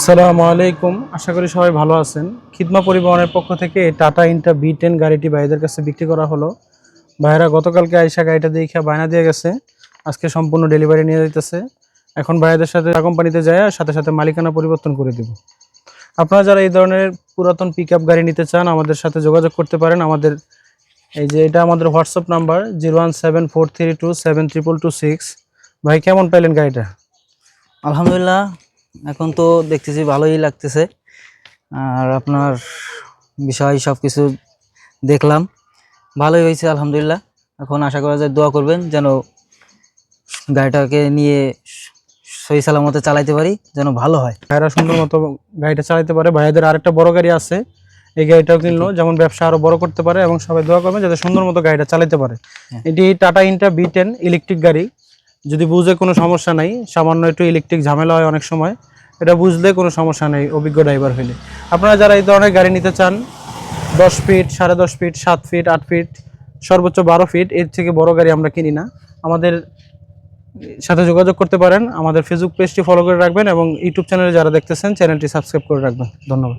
আসসালামু আলাইকুম। আশা করি সবাই ভালো আছেন। খিদমা পরিবহনের পক্ষ থেকে টাটা ইন্টা বি টেন গাড়িটি ভাইদের কাছে বিক্রি করা হলো। ভাইরা গতকালকে আইসা গাড়িটা দেখে বায়না দিয়ে গেছে। আজকে সম্পূর্ণ ডেলিভারি নিয়ে যাইতেছে। এখন ভাইদের সাথে কোম্পানিতে যায় সাথে সাথে মালিকানা পরিবর্তন করে দেব। আপনারা যারা এই ধরনের পুরাতন পিক গাড়ি নিতে চান, আমাদের সাথে যোগাযোগ করতে পারেন। আমাদের এই যে এটা আমাদের WhatsApp number, zero one seven four three two seven triple two six. ভাই, কেমন পাইলেন গাড়িটা? আলহামদুলিল্লাহ এখন তো দেখতেছি ভালোই লাগতেছে। আর আপনার বিষয় সব কিছু দেখলাম। ভালোই হয়েছে আলহামদুলিল্লাহ। এখন আশা করা যায় দোয়া করবেন যেন গাড়িটাকে নিয়ে সহি সালামতে চালাইতে পারি যেন ভালো হয়। ভাইরা সুন্দর মতো গাড়িটা চালাইতে পারে। ভাইয়াদের আরেকটা বড় গাড়ি আছে। এই গাড়িটাও কিনলো যেমন ব্যবসা আরও বড় করতে পারে এবং সবাই দোয়া করবেন যাতে সুন্দর মতো গাড়িটা চালাতে পারে। হ্যাঁ। এটি Tata Intra V ten electric গাড়ি। যদি বুঝে কোনো সমস্যা নাই, সামান্য একটু ইলেকট্রিক ঝামেলা হয় অনেক সময়, এটা বুঝলে কোনো সমস্যা নেই, অভিজ্ঞ ড্রাইভার হলে আপনারা যারা এই ধরনের গাড়ি নিতে চান, দশ ফিট সাড়ে দশ ফিট সাত ফিট আট ফিট সর্বোচ্চ বারো ফিট এর থেকে বড় গাড়ি আমরা কিনি না। আমাদের সাথে যোগাযোগ করতে পারেন, আমাদের ফেসবুক পেজটি ফলো করে রাখবেন এবং ইউটিউব চ্যানেলে যারা দেখতেছেন চ্যানেলটি সাবস্ক্রাইব করে রাখবেন। ধন্যবাদ।